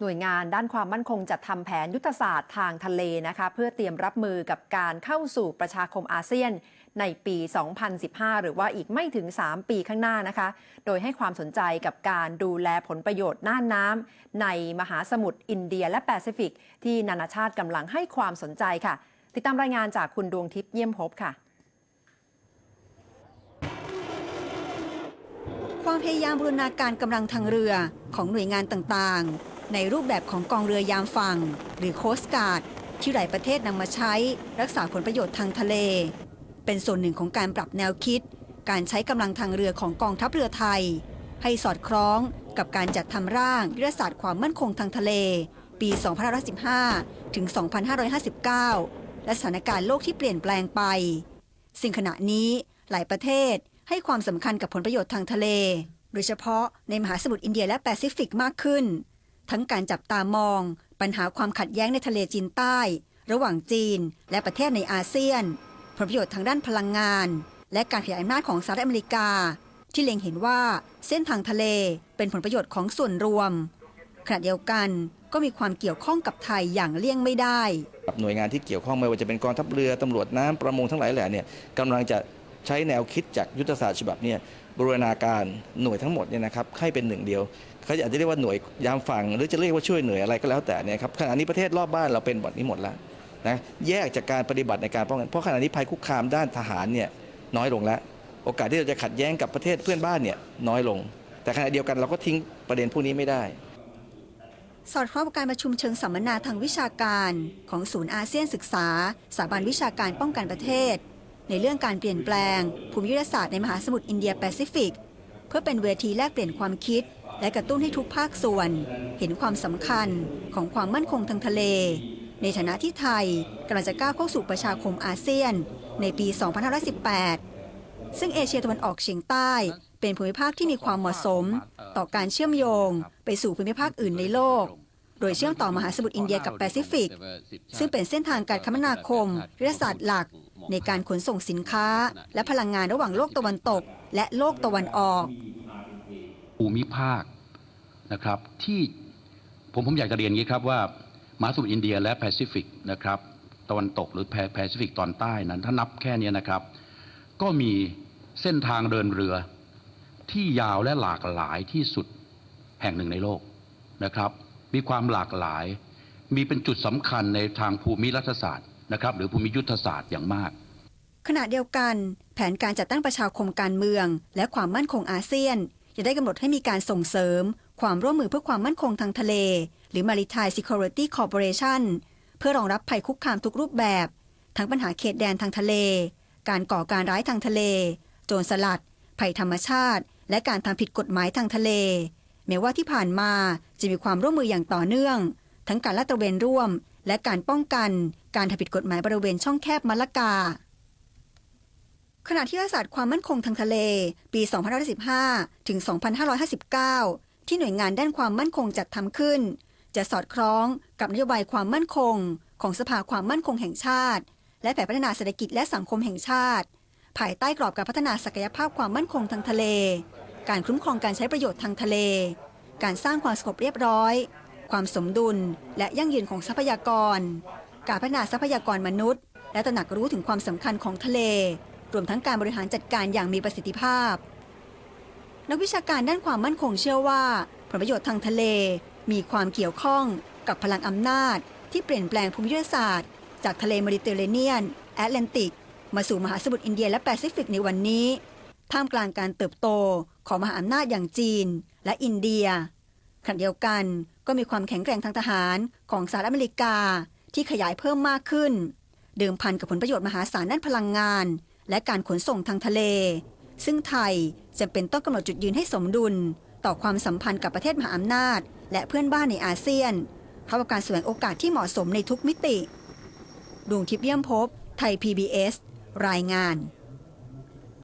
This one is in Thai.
หน่วยงานด้านความมั่นคงจัดทำแผนยุทธศาสตร์ทางทะเลนะคะ เพื่อเตรียมรับมือกับการเข้าสู่ประชาคมอาเซียน ในปี 2015 หรือว่าอีกไม่ถึง 3 ปีข้างหน้านะคะ โดยให้ความสนใจกับการดูแลผลประโยชน์น่านน้ำในมหาสมุทรอินเดียและแปซิฟิก ที่นานาชาติกำลังให้ความสนใจค่ะ ติดตามรายงานจากคุณดวงทิพย์เยี่ยมภพค่ะความพยายามบูรณาการกำลังทางเรือของหน่วยงานต่างๆ ในรูปแบบของกองเรือยามฝั่ง หรือโคสการ์ดที่หลายประเทศนำมาใช้รักษาผลประโยชน์ทางทะเล เป็นส่วนหนึ่งของการปรับแนวคิด การใช้กำลังทางเรือของกองทัพเรือไทย ให้สอดคล้องกับการจัดทำร่างยุทธศาสตร์ความมั่นคงทางทะเล ปี 2515 ถึง 2559 และสถานการณ์โลกที่เปลี่ยนแปลงไป ซึ่งขณะนี้หลายประเทศให้ความสำคัญกับผลประโยชน์ทางทะเล โดยเฉพาะในมหาสมุทรอินเดียและแปซิฟิกมากขึ้น ทั้งการจับตามอง ปัญหาความขัดแย้งในทะเลจีนใต้ ระหว่างจีน และประเทศในอาเซียน ผลประโยชน์ทางด้านพลังงาน และการขยายอำนาจของสหรัฐอเมริกา ที่เล็งเห็นว่าเส้นทางทะเลเป็นผลประโยชน์ของส่วนรวมขณะเดียวกันก็มีความเกี่ยวข้องกับไทยอย่างเลี่ยงไม่ได้กับหน่วยงานที่เกี่ยวข้องไม่ว่าจะเป็นกองทัพเรือตำรวจน้ำประมงทั้งหลายแหล่เนี่ยกำลังจะใช้แนวคิดจากยุทธศาสตร์ฉบับเนี่ย บรูรณาการหน่วยทั้งหมดเนี่ยนะครับให้เป็นหนึ่งเดียวเขาอาจจะเรียกว่าหน่วยยามฝั่งหรือจะเรียกว่าช่วยหน่วยอะไรก็แล้วแต่เนี่ยครับขณะนี้ประเทศรอบบ้านเราเป็นแบบนี้หมดแล้วนะแยกจากการปฏิบัติในการป้องกันเพราะขณะนี้ภัยคุกคามด้านทหารเนี่ยน้อยลงแล้ว โอกาสที่เราจะขัดแย้งกับประเทศเพื่อนบ้านเนี่ยน้อยลง แต่ขณะเดียวกันเราก็ทิ้งประเด็นพวกนี้ไม่ได้สอดคล้องกับการประชุมเชิงสัมมนาทางวิชาการ ของศูนย์อาเซียนศึกษา สถาบันวิชาการป้องกันประเทศ ในเรื่องการเปลี่ยนแปลง ภูมิยุทธศาสตร์ในมหาสมุทรอินเดียแปซิฟิก เพื่อเป็นเวทีแลกเปลี่ยนความคิด และกระตุ้นให้ทุกภาคส่วน เห็นความสำคัญของความมั่นคงทางทะเล ในฐานะที่ไทยกำลังจะก้าวเข้าสู่ประชาคมอาเซียน ในปี 2518 ซึ่งเอเชียตะวันออกเฉียงใต้เป็นภูมิภาคที่มีความเหมาะสม ต่อการเชื่อมโยง ไปสู่ภูมิภาคอื่นในโลก โดยเชื่อมต่อมหาสมุทรอินเดียกับแปซิฟิก ซึ่งเป็นเส้นทางการคมนาคมยุทธศาสตร์หลัก ในการขนส่งสินค้า และพลังงานระหว่างโลกตะวันตก และโลกตะวันออก ภูมิภาคนะครับที่ผมผมอยากจะเรียนงี้ครับว่ามหาสมุทรอินเดียและแปซิฟิกนะครับตะวันตกหรือแปซิฟิกตอนใต้นั้นถ้านับแค่นี้นะครับ ก็มีเส้นทางเดินเรือที่ยาวและหลากหลายที่สุดแห่งหนึ่งในโลกนะครับ มีความหลากหลาย มีเป็นจุดสำคัญในทางภูมิรัฐศาสตร์ นะครับหรือภูมิยุทธศาสตร์อย่างมาก ขณะเดียวกัน แผนการจัดตั้งประชาคมการเมือง และความมั่นคงอาเซียนจะได้กำหนดให้มีการส่งเสริม ความร่วมมือเพื่อความมั่นคงทางทะเล หรือ Maritime Security Corporation เพื่อรองรับภัยคุกคามทุกรูปแบบ ทั้งปัญหาเขตแดนทางทะเล การก่อการร้ายทางทะเล โจรสลัด ภัยธรรมชาติ และการทำผิดกฎหมายทางทะเลแม้ว่าที่ผ่านมาจะมีความร่วมมืออย่างต่อเนื่อง ทั้งการลาดตระเวนร่วม และการป้องกัน การทำผิดกฎหมายบริเวณช่องแคบมะละกา ขณะที่ยุทธศาสตร์ความมั่นคงทางทะเล ปี 2515 ถึง 2559 ที่หน่วยงานด้านความมั่นคงจัดทำขึ้น จะสอดคล้องกับนโยบายความมั่นคง ของสภาความมั่นคงแห่งชาติ และแผนพัฒนาเศรษฐกิจและสังคมแห่งชาติ ภายใต้กรอบการพัฒนาศักยภาพความมั่นคงทางทะเล การคุ้มครองการใช้ประโยชน์ทางทะเล การสร้างความสงบเรียบร้อยความสมดุลและยั่งยืนของทรัพยากร การพัฒนาทรัพยากรมนุษย์ และตระหนักรู้ถึงความสำคัญของทะเล รวมทั้งการบริหารจัดการอย่างมีประสิทธิภาพ นักวิชาการด้านความมั่นคงเชื่อว่า ผลประโยชน์ทางทะเล มีความเกี่ยวข้องกับพลังอำนาจ ที่เปลี่ยนแปลงภูมิยุทธศาสตร์ จากทะเลเมดิเตอร์เรเนียน แอตแลนติก มาสู่มหาสมุทรอินเดียและแปซิฟิกในวันนี้ ท่ามกลางการเติบโตของมหาอำนาจอย่างจีน และอินเดียขณะเดียวกันก็มีความแข็งแกร่งทางทหารของสหรัฐอเมริกา ที่ขยายเพิ่มมากขึ้น เดิมพันกับผลประโยชน์มหาศาลด้านพลังงาน และการขนส่งทางทะเล ซึ่งไทยจะเป็นต้องกำหนดจุดยืนให้สมดุล ต่อความสัมพันธ์กับประเทศมหาอำนาจ และเพื่อนบ้านในอาเซียนพร้อมกับการแสวงโอกาสที่เหมาะสมในทุกมิติ ดวงทิพย์เยี่ยมพบ ไทย PBS รายงาน